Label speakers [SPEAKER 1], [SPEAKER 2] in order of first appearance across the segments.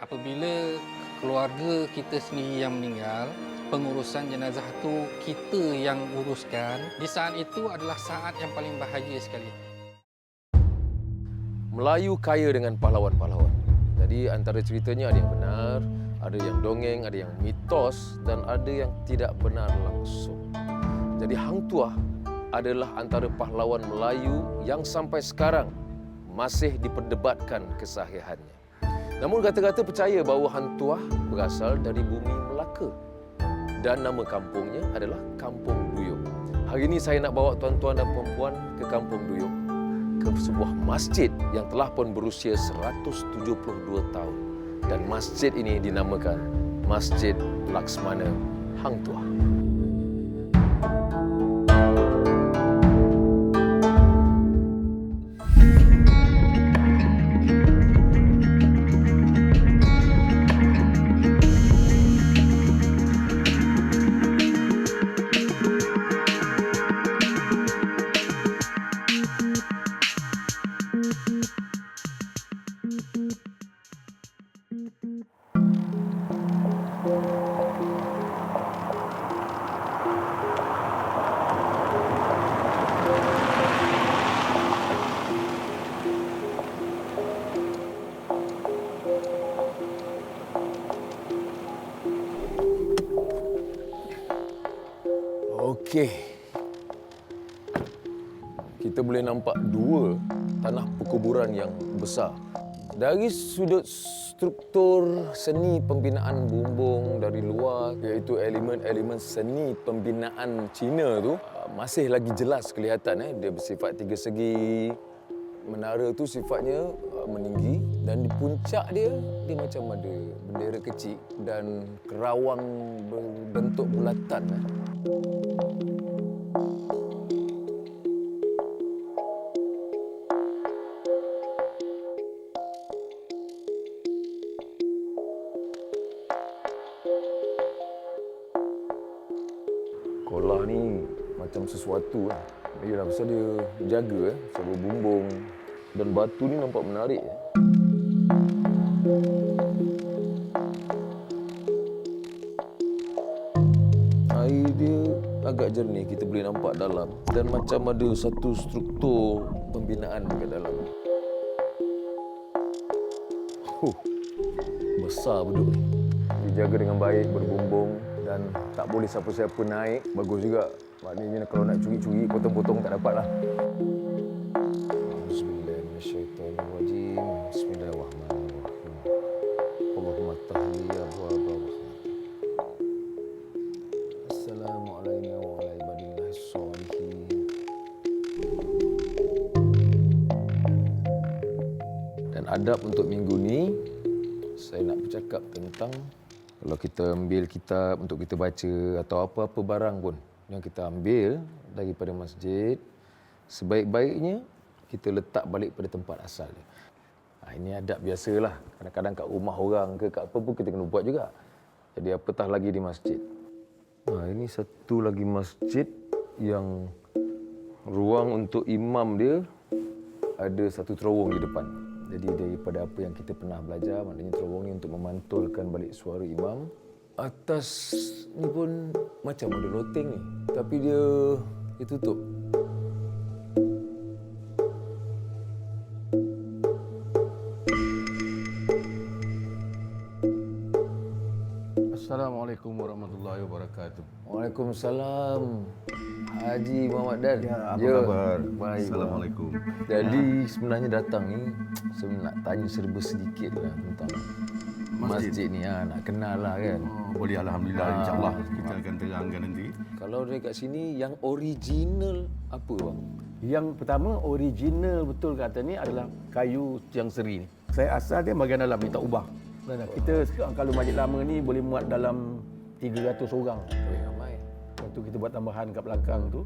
[SPEAKER 1] apabila keluarga kita sendiri yang meninggal, pengurusan jenazah tu kita yang uruskan. Di saat itu adalah saat yang paling bahagia sekali.
[SPEAKER 2] Melayu kaya dengan pahlawan-pahlawan. Jadi antara ceritanya ada yang benar, ada yang dongeng, ada yang mitos dan ada yang tidak benar langsung. Jadi Hang Tuah adalah antara pahlawan Melayu yang sampai sekarang masih diperdebatkan kesahihannya. Namun kata-kata percaya bahawa Hang Tuah berasal dari bumi Melaka dan nama kampungnya adalah Kampung Duyung. Hari ini saya nak bawa tuan-tuan dan puan-puan ke Kampung Duyung ke sebuah masjid yang telah pun berusia 172 tahun. Dan masjid ini dinamakan Masjid Laksmana Hang Tuah. Okey. Kita boleh nampak dua tanah perkuburan yang besar. Dari sudut struktur seni pembinaan bumbung dari luar iaitu elemen-elemen seni pembinaan Cina tu ah, masih lagi jelas kelihatan eh dia bersifat tiga segi. Menara tu sifatnya ah, meninggi dan di puncak dia dia macam ada bendera kecil dan kerawang berbentuk bulatan. Kolah ni macam sesuatu lah. Yalah, pasal dia jaga eh, pasal berbumbung. Dan batu ni nampak menarik. eh. Air dia agak jernih, kita boleh nampak dalam. Dan macam ada satu struktur pembinaan dekat dalam. Huh, besar ni. Dijaga dengan baik, berbumbung dan tak boleh siapa-siapa naik. Bagus juga. Maknanya kalau nak curi-curi, potong-potong tak dapat lah. Tentang kalau kita ambil kitab untuk kita baca atau apa-apa barang pun yang kita ambil daripada masjid sebaik-baiknya kita letak balik pada tempat asal dia. Ha, ini adab biasalah. Kadang-kadang kat rumah orang ke kat apa pun kita kena buat juga. Jadi apatah lagi di masjid. Ha, ini satu lagi masjid yang ruang untuk imam dia ada satu terowong di depan. Jadi daripada apa yang kita pernah belajar, maknanya terowong ni untuk memantulkan balik suara imam. Atas ni pun macam ada loteng ni. Tapi dia ditutup.
[SPEAKER 3] Assalamualaikum warahmatullahi wabarakatuh.
[SPEAKER 2] Waalaikumsalam. Haji Muhammad Dan.
[SPEAKER 3] Ya, apa khabar?
[SPEAKER 2] Baik.
[SPEAKER 3] Assalamualaikum.
[SPEAKER 2] Jadi sebenarnya datang ni saya nak tanya serba sedikit lah tentang masjid,
[SPEAKER 3] Masjid.
[SPEAKER 2] ni ha, nak kenal lah kan.
[SPEAKER 3] Oh, boleh alhamdulillah
[SPEAKER 2] Ah.
[SPEAKER 3] insyaallah kita akan terangkan nanti.
[SPEAKER 2] Kalau dekat sini yang original apa bang?
[SPEAKER 4] Yang pertama original betul kata ni adalah kayu yang seri ni. Saya asal dia bahagian dalam ni tak ubah. Kita sekarang kalau masjid lama ni boleh muat dalam 300 orang.
[SPEAKER 2] Oh.
[SPEAKER 4] Lepas tu kita buat tambahan kat belakang tu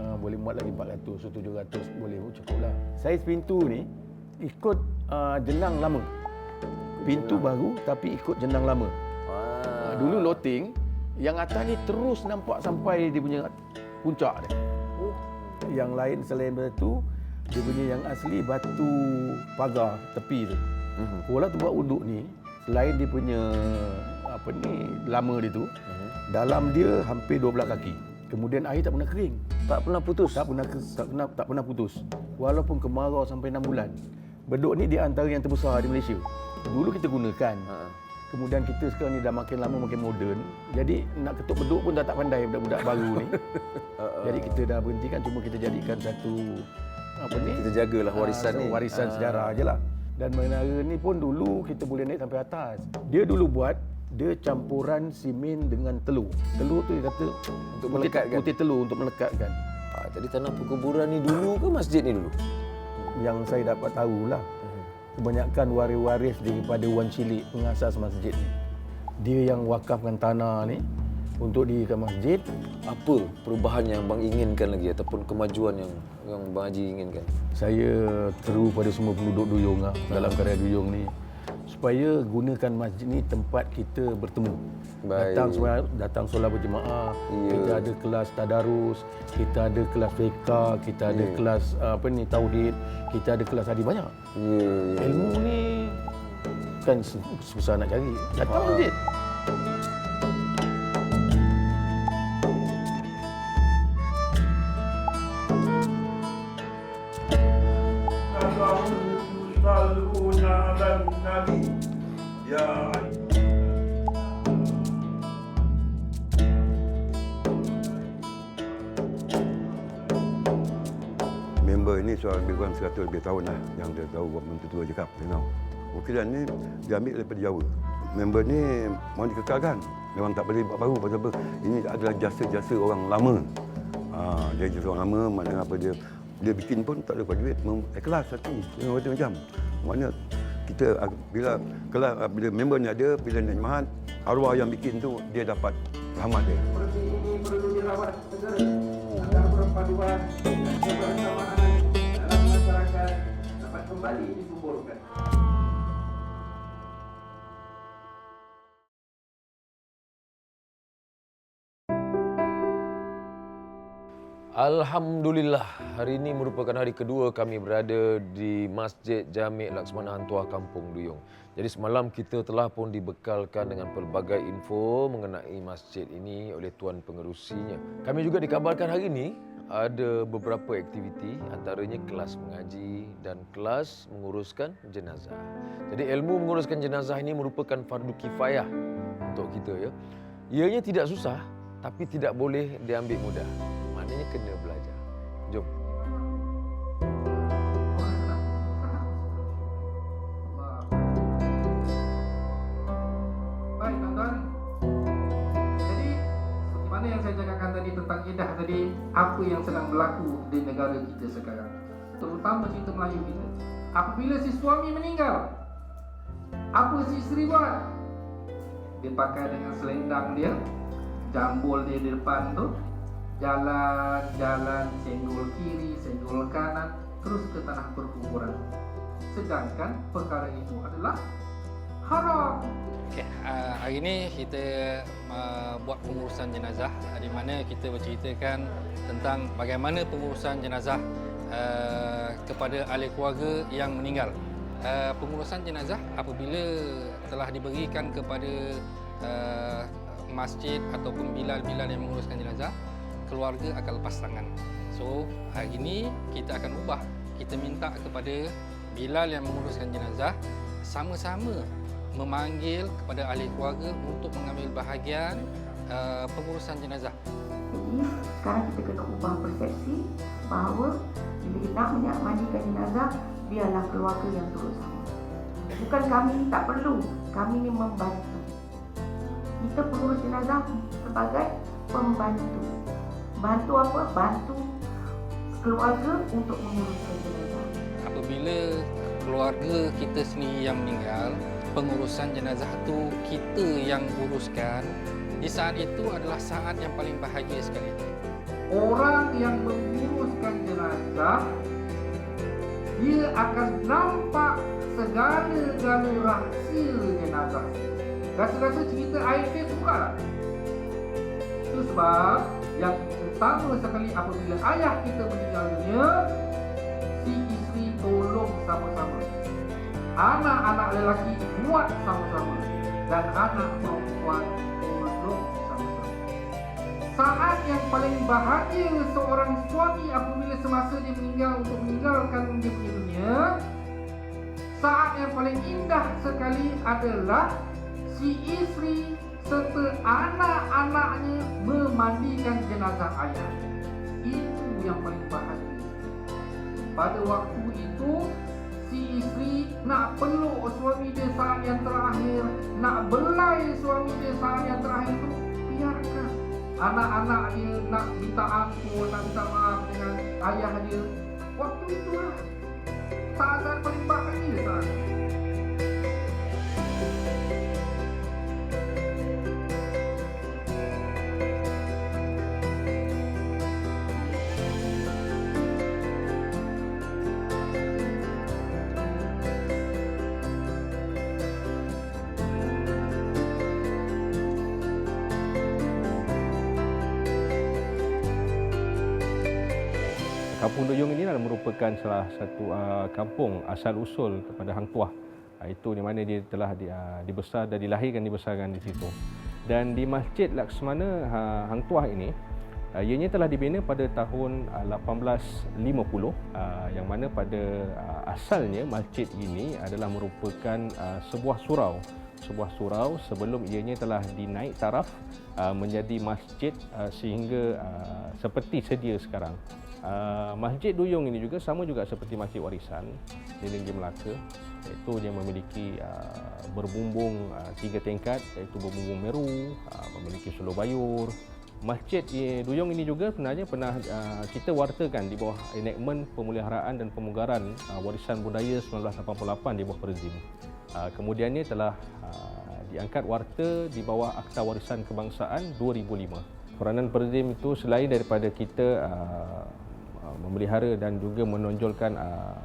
[SPEAKER 4] uh, boleh muat lagi 400, so 700 boleh cukup lah. Saiz pintu ni ikut uh, jenang lama. Pintu baru tapi ikut jenang lama.
[SPEAKER 2] Ah,
[SPEAKER 4] Uh, dulu loteng yang atas ni terus nampak sampai dia punya puncak dia.
[SPEAKER 2] Oh.
[SPEAKER 4] Yang lain selain daripada tu dia punya yang asli batu pagar tepi tu.
[SPEAKER 2] Mhm.
[SPEAKER 4] Tu buat uduk ni selain dia punya apa ni lama dia tu, dalam dia hampir 12 kaki. Kemudian air tak pernah kering.
[SPEAKER 2] Tak pernah putus.
[SPEAKER 4] Tak pernah tak pernah tak pernah putus. Walaupun kemarau sampai 6 bulan. Beduk ni di antara yang terbesar di Malaysia. Dulu kita gunakan.
[SPEAKER 2] Ha.
[SPEAKER 4] Kemudian kita sekarang ni dah makin lama makin moden. Jadi nak ketuk beduk pun dah tak pandai budak-budak baru ni. Jadi kita dah berhentikan cuma kita jadikan satu apa ni?
[SPEAKER 2] Kita jagalah warisan
[SPEAKER 4] Ah,
[SPEAKER 2] ni.
[SPEAKER 4] Warisan
[SPEAKER 2] Ah.
[SPEAKER 4] sejarah je lah. Dan menara ni pun dulu kita boleh naik sampai atas. Dia dulu buat dia campuran simen dengan telur. Telur tu dia kata
[SPEAKER 2] Untuk melekatkan.
[SPEAKER 4] Putih telur untuk melekatkan.
[SPEAKER 2] Ah, jadi tanah perkuburan ni dulu ke masjid ni dulu?
[SPEAKER 4] Yang saya dapat tahulah. Kebanyakan waris-waris daripada Wan Cilik pengasas masjid ni. Dia yang wakafkan tanah ni untuk dirikan masjid.
[SPEAKER 2] Apa perubahan yang bang inginkan lagi ataupun kemajuan yang yang bang Haji inginkan?
[SPEAKER 4] Saya teru pada semua penduduk Duyung lah, dalam karya Duyung ni supaya gunakan masjid ni tempat kita bertemu.
[SPEAKER 2] Baik.
[SPEAKER 4] Datang solat, datang solat berjemaah,
[SPEAKER 2] Ya.
[SPEAKER 4] kita ada kelas tadarus, kita ada kelas fiqh, kita ada
[SPEAKER 2] Ya.
[SPEAKER 4] kelas apa ni tauhid, kita ada kelas hadis banyak.
[SPEAKER 2] Ya.
[SPEAKER 4] Ilmu ni kan su- susah nak cari. Datang masjid.
[SPEAKER 3] Member ini soal lebih kurang 100 lebih tahun lah yang dia tahu buat mentua cakap. You know. Ukiran ni dia ambil daripada Jawa. Member ni mau dikekalkan. Memang tak boleh buat baru pasal apa? Ini adalah jasa-jasa orang lama. Ha, dia jasa orang lama, maknanya apa dia dia bikin pun tak ada duit, ikhlas hati. Dia kata macam. Maknanya kita ah, bila kalau ah, bila member ni ada, bila naik mahat, arwah yang bikin tu dia dapat rahmat dia.
[SPEAKER 5] Seperti ini perlu dirawat segera agar perpaduan dapat
[SPEAKER 2] Alhamdulillah, hari ini merupakan hari kedua kami berada di Masjid Jami' Laksmana Hantuah Kampung Duyung. Jadi semalam kita telah pun dibekalkan dengan pelbagai info mengenai masjid ini oleh tuan pengerusinya. Kami juga dikabarkan hari ini ada beberapa aktiviti antaranya kelas mengaji dan kelas menguruskan jenazah. Jadi ilmu menguruskan jenazah ini merupakan fardu kifayah untuk kita ya. Ianya tidak susah tapi tidak boleh diambil mudah. Maknanya kena belajar. Jom.
[SPEAKER 5] Baik tuan-tuan. Jadi seperti mana yang saya cakapkan tadi tentang idah tadi, apa yang sedang berlaku di negara kita sekarang. Terutama cerita Melayu kita. Apabila si suami meninggal, apa si isteri buat? Dia pakai dengan selendang dia, jambul dia di depan tu, jalan-jalan senggol kiri, senggol kanan, terus ke tanah perkuburan. Sedangkan perkara itu adalah haram.
[SPEAKER 1] Okay, uh, hari ini kita uh, buat pengurusan jenazah di mana kita berceritakan tentang bagaimana pengurusan jenazah uh, kepada ahli keluarga yang meninggal. Uh, pengurusan jenazah apabila telah diberikan kepada uh, masjid ataupun bilal-bilal yang menguruskan jenazah, keluarga akan lepas tangan. So, hari ini kita akan ubah. Kita minta kepada bilal yang menguruskan jenazah sama-sama memanggil kepada ahli keluarga untuk mengambil bahagian uh, pengurusan jenazah.
[SPEAKER 6] Jadi sekarang kita kena ubah persepsi bahawa bila kita nak mandikan jenazah, biarlah keluarga yang turut sama. Bukan kami tak perlu, kami ni membantu. Kita pengurus jenazah sebagai pembantu. Bantu apa? Bantu keluarga untuk menguruskan jenazah.
[SPEAKER 1] Apabila keluarga kita sendiri yang meninggal, pengurusan jenazah tu kita yang uruskan. Di saat itu adalah saat yang paling bahagia sekali.
[SPEAKER 5] Orang yang menguruskan jenazah dia akan nampak segala-gala rahsia jenazah. Rasa-rasa cerita air dia tak? Itu sebab yang utama sekali apabila ayah kita meninggal dunia, si isteri tolong sama-sama. Anak-anak lelaki kuat sama-sama dan anak perempuan memeluk sama-sama. Saat yang paling bahagia seorang suami apabila semasa dia meninggal untuk meninggalkan dia punya dunia, saat yang paling indah sekali adalah si isteri serta anak-anaknya memandikan jenazah ayah. Itu yang paling bahagia. Pada waktu itu, si isteri nak peluk suami dia saat yang terakhir, nak belai suami dia saat yang terakhir itu, biarkan. Anak-anak dia nak minta ampun, nak minta maaf dengan ayah dia. Waktu itulah saat-saat paling bahagia saat itu.
[SPEAKER 7] Kampung Duyung ini adalah merupakan salah satu uh, kampung asal usul kepada Hang Tuah. Uh, itu di mana dia telah di, uh, dibesar dan dilahirkan dibesarkan di situ. Dan di Masjid Laksmana uh, Hang Tuah ini uh, ianya telah dibina pada tahun uh, 1850 uh, yang mana pada uh, asalnya masjid ini adalah merupakan uh, sebuah surau sebuah surau sebelum ianya telah dinaik taraf uh, menjadi masjid uh, sehingga uh, seperti sedia sekarang. Uh, masjid Duyung ini juga sama juga seperti masjid warisan di negeri Melaka iaitu dia memiliki uh, berbumbung uh, tiga tingkat iaitu berbumbung meru, memiliki suluh bayur. Masjid eh, Duyung ini juga sebenarnya pernah kita wartakan di bawah enakmen pemeliharaan dan pemugaran warisan budaya 1988 di bawah Perzim. Kemudiannya telah diangkat warta di bawah Akta Warisan Kebangsaan 2005. Peranan Perzim itu selain daripada kita memelihara dan juga menonjolkan uh,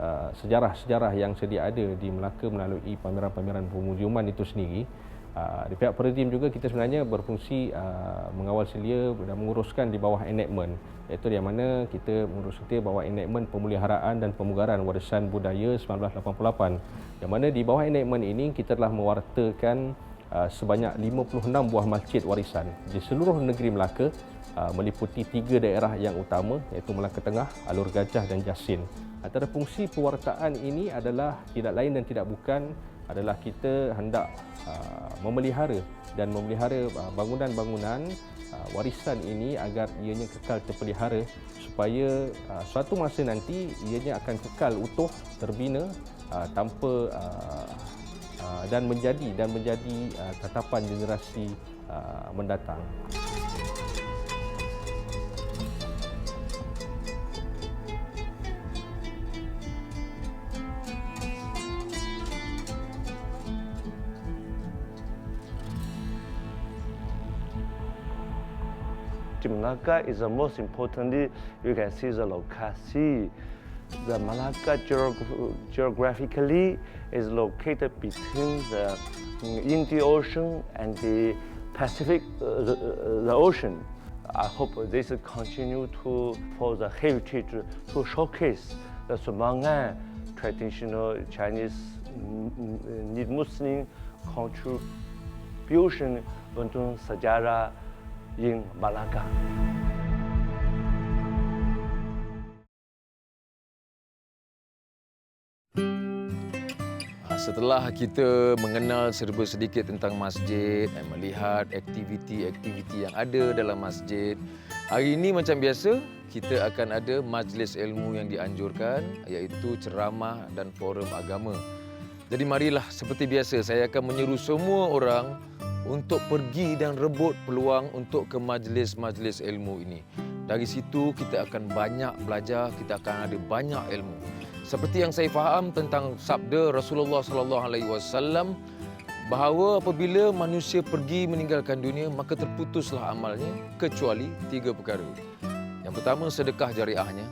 [SPEAKER 7] uh, sejarah-sejarah yang sedia ada di Melaka melalui pameran-pameran pemuziuman itu sendiri, Uh, di pihak Perzim juga kita sebenarnya berfungsi uh, mengawal selia dan menguruskan di bawah enactment. Iaitu yang mana kita mengurus setia bawah enactment pemeliharaan dan pemugaran warisan budaya 1988 yang mana di bawah enactment ini kita telah mewartakan uh, sebanyak 56 buah masjid warisan di seluruh negeri Melaka uh, meliputi tiga daerah yang utama iaitu Melaka Tengah, Alur Gajah dan Jasin. Antara fungsi pewartaan ini adalah tidak lain dan tidak bukan adalah kita hendak uh, memelihara dan memelihara bangunan-bangunan warisan ini agar ianya kekal terpelihara supaya suatu masa nanti ianya akan kekal utuh terbina tanpa uh, dan menjadi dan menjadi uh, tatapan generasi uh, mendatang.
[SPEAKER 8] Malacca is the most importantly, you can see the location. The Malacca geog- geographically is located between the Indian Ocean and the Pacific, uh, the, uh, the ocean. I hope this continue to for the heritage to showcase the Sumangan traditional Chinese mm, mm, Muslim contribution untuk sejarah in Malacca.
[SPEAKER 2] Setelah kita mengenal serba sedikit tentang masjid dan melihat aktiviti-aktiviti yang ada dalam masjid, hari ini macam biasa kita akan ada majlis ilmu yang dianjurkan iaitu ceramah dan forum agama. Jadi marilah seperti biasa saya akan menyeru semua orang untuk pergi dan rebut peluang untuk ke majlis-majlis ilmu ini. Dari situ kita akan banyak belajar, kita akan ada banyak ilmu. Seperti yang saya faham tentang sabda Rasulullah sallallahu alaihi wasallam bahawa apabila manusia pergi meninggalkan dunia maka terputuslah amalnya kecuali tiga perkara. Yang pertama sedekah jariahnya,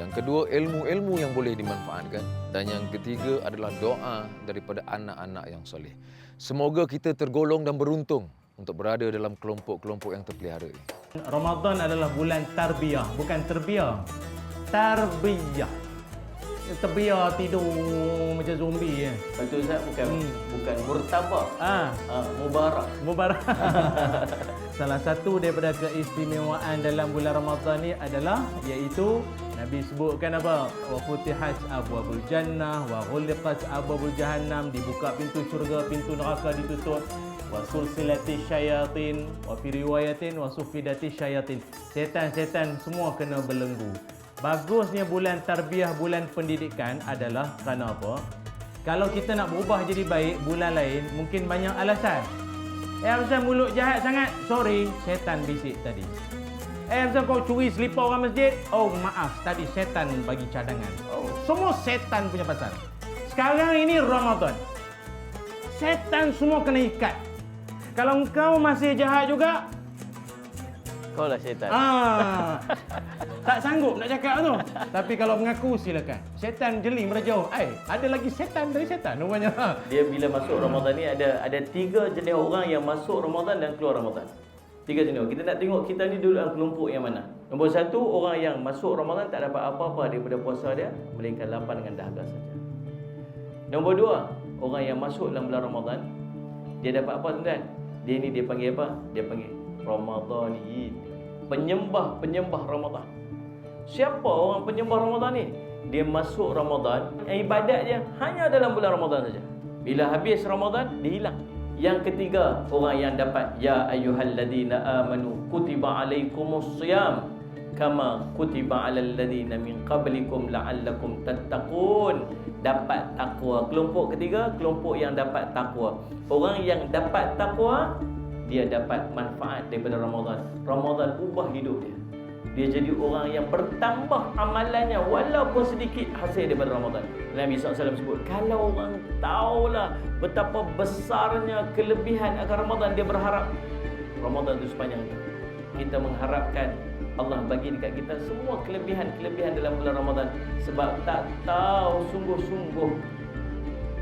[SPEAKER 2] yang kedua ilmu-ilmu yang boleh dimanfaatkan dan yang ketiga adalah doa daripada anak-anak yang soleh. Semoga kita tergolong dan beruntung untuk berada dalam kelompok-kelompok yang terpelihara ini.
[SPEAKER 9] Ramadan adalah bulan tarbiyah, bukan terbiah. Tarbiyah. Terbiar tidur macam zombie kan.
[SPEAKER 10] Betul Ustaz bukan
[SPEAKER 9] Hmm.
[SPEAKER 10] bukan murtabak.
[SPEAKER 9] Ah,
[SPEAKER 10] Ah, mubarak.
[SPEAKER 9] Mubarak. Salah satu daripada keistimewaan dalam bulan Ramadan ni adalah iaitu Nabi sebutkan apa? Wa futihat abwabul jannah wa ghuliqat abwabul jahannam, dibuka pintu syurga, pintu neraka ditutup. Wa sulsilati syayatin wa fi riwayatin wa sufidati syayatin. Setan-setan semua kena belenggu. Bagusnya bulan tarbiyah, bulan pendidikan adalah kerana apa? Kalau kita nak berubah jadi baik bulan lain, mungkin banyak alasan. Eh, pasal mulut jahat sangat. Sorry, setan bisik tadi. Eh, pasal kau curi selipar orang masjid. Oh, maaf. Tadi setan bagi cadangan. Oh, semua setan punya pasal. Sekarang ini Ramadan. Setan semua kena ikat. Kalau kau masih jahat juga,
[SPEAKER 10] Kau lah syaitan.
[SPEAKER 9] ah, tak sanggup nak cakap tu. Tapi kalau mengaku silakan. Setan jeli merajau. Eh, ada lagi setan dari setan rupanya.
[SPEAKER 10] Dia bila masuk Ramadan ni ada ada tiga jenis orang yang masuk Ramadan dan keluar Ramadan. Tiga jenis. Kita nak tengok kita ni dulu dalam kelompok yang mana. Nombor satu, orang yang masuk Ramadan tak dapat apa-apa daripada puasa dia, melainkan lapar dengan dahaga saja. Nombor dua, orang yang masuk dalam bulan Ramadan, dia dapat apa tuan? Dia ni dia panggil apa? Dia panggil Ramadaniyin. Penyembah-penyembah Ramadan. Siapa orang penyembah Ramadan ni? Dia masuk Ramadan, ibadat dia hanya dalam bulan Ramadan saja. Bila habis Ramadan, dia hilang. Yang ketiga, orang yang dapat ya ayyuhalladzina amanu kutiba alaikumus siyam kama kutiba alal ladzina min qablikum la'allakum tattaqun. Dapat takwa. Kelompok ketiga, kelompok yang dapat takwa. Orang yang dapat takwa, dia dapat manfaat daripada Ramadan. Ramadan ubah hidup dia. Dia jadi orang yang bertambah amalannya walaupun sedikit hasil daripada Ramadan. Nabi SAW sebut, kalau orang tahulah betapa besarnya kelebihan akan Ramadan, dia berharap Ramadan itu sepanjang itu. Kita mengharapkan Allah bagi dekat kita semua kelebihan-kelebihan dalam bulan Ramadan sebab tak tahu sungguh-sungguh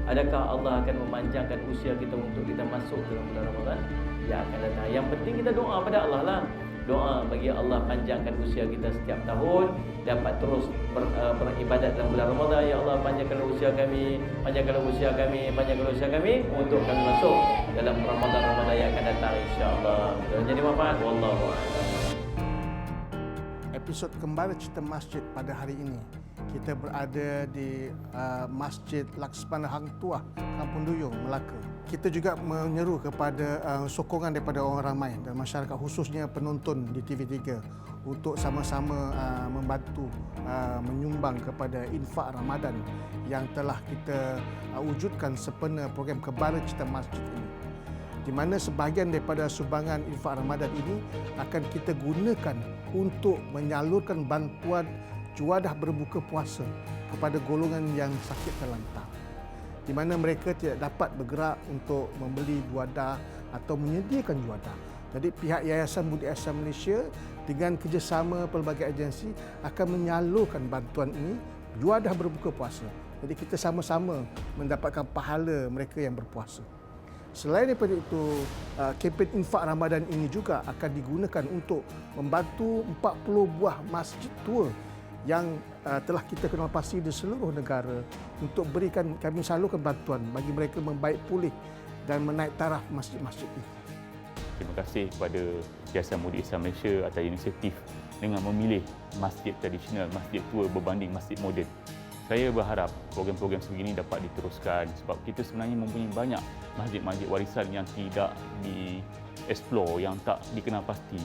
[SPEAKER 10] adakah Allah akan memanjangkan usia kita untuk kita masuk dalam bulan Ramadan yang akan datang. Yang penting kita doa pada Allah lah. Doa bagi Allah panjangkan usia kita setiap tahun dapat terus ber, uh, beribadat dalam bulan Ramadan. Ya Allah panjangkan usia kami, panjangkan usia kami, panjangkan usia kami untuk kami masuk dalam Ramadan-Ramadan yang akan datang insya-Allah. Jadi manfaat wallahu a'lam.
[SPEAKER 11] episod kembali cerita masjid pada hari ini. Kita berada di uh, Masjid Laksmana Hang Tuah, Kampung Duyung, Melaka. Kita juga menyeru kepada uh, sokongan daripada orang ramai dan masyarakat khususnya penonton di TV3 untuk sama-sama uh, membantu uh, menyumbang kepada infak Ramadan yang telah kita uh, wujudkan sempena program kembali cerita masjid ini di mana sebahagian daripada sumbangan infak Ramadan ini akan kita gunakan untuk menyalurkan bantuan juadah berbuka puasa kepada golongan yang sakit terlantar. Di mana mereka tidak dapat bergerak untuk membeli juadah atau menyediakan juadah. Jadi pihak Yayasan Budi Ihsan Malaysia dengan kerjasama pelbagai agensi akan menyalurkan bantuan ini juadah berbuka puasa. Jadi kita sama-sama mendapatkan pahala mereka yang berpuasa. Selain daripada itu, uh, kempen infak Ramadan ini juga akan digunakan untuk membantu 40 buah masjid tua yang uh, telah kita kenal pasti di seluruh negara untuk berikan kami salurkan bantuan bagi mereka membaik pulih dan menaik taraf masjid-masjid itu.
[SPEAKER 12] Terima kasih kepada Yayasan Murid Islam Malaysia atas inisiatif dengan memilih masjid tradisional, masjid tua berbanding masjid moden. Saya berharap program-program sebegini dapat diteruskan sebab kita sebenarnya mempunyai banyak masjid-masjid warisan yang tidak di-explore, yang tak dikenal pasti.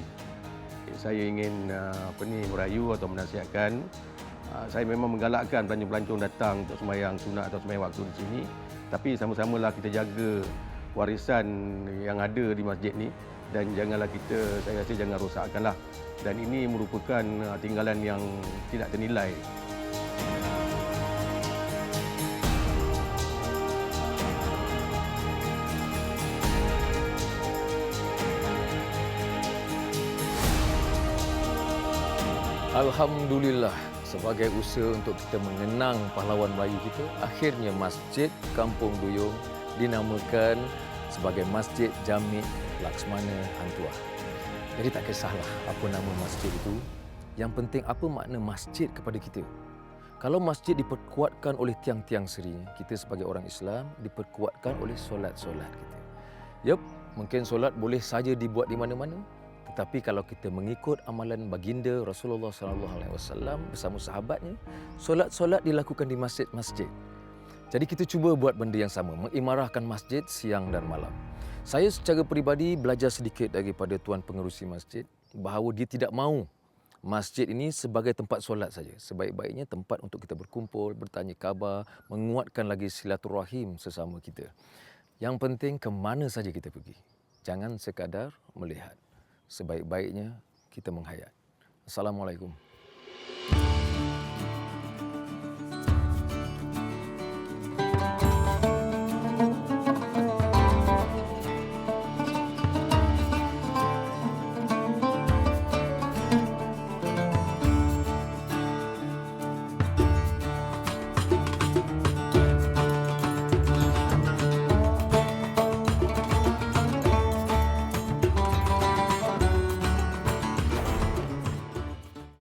[SPEAKER 13] Saya ingin uh, apa ni merayu atau menasihatkan uh, saya memang menggalakkan pelancong-pelancong datang untuk sembahyang sunat atau sembahyang waktu di sini. Tapi sama-samalah kita jaga warisan yang ada di masjid ni dan janganlah kita saya rasa jangan rosakkanlah. Dan ini merupakan uh, tinggalan yang tidak ternilai
[SPEAKER 2] Alhamdulillah sebagai usaha untuk kita mengenang pahlawan Melayu kita, akhirnya Masjid Kampung Duyung dinamakan sebagai Masjid Jami' Laksmana Hang Tuah. Jadi tak kisahlah apa nama masjid itu, yang penting apa makna masjid kepada kita. Kalau masjid diperkuatkan oleh tiang-tiang seri, kita sebagai orang Islam diperkuatkan oleh solat-solat kita. Yup, mungkin solat boleh saja dibuat di mana-mana, tetapi kalau kita mengikut amalan baginda Rasulullah sallallahu alaihi wasallam bersama sahabatnya, solat-solat dilakukan di masjid-masjid. Jadi kita cuba buat benda yang sama, mengimarahkan masjid siang dan malam. Saya secara peribadi belajar sedikit daripada tuan pengerusi masjid bahawa dia tidak mahu masjid ini sebagai tempat solat saja. Sebaik-baiknya tempat untuk kita berkumpul, bertanya khabar, menguatkan lagi silaturahim sesama kita. Yang penting ke mana saja kita pergi. Jangan sekadar melihat. Sebaik-baiknya kita menghayat. Assalamualaikum.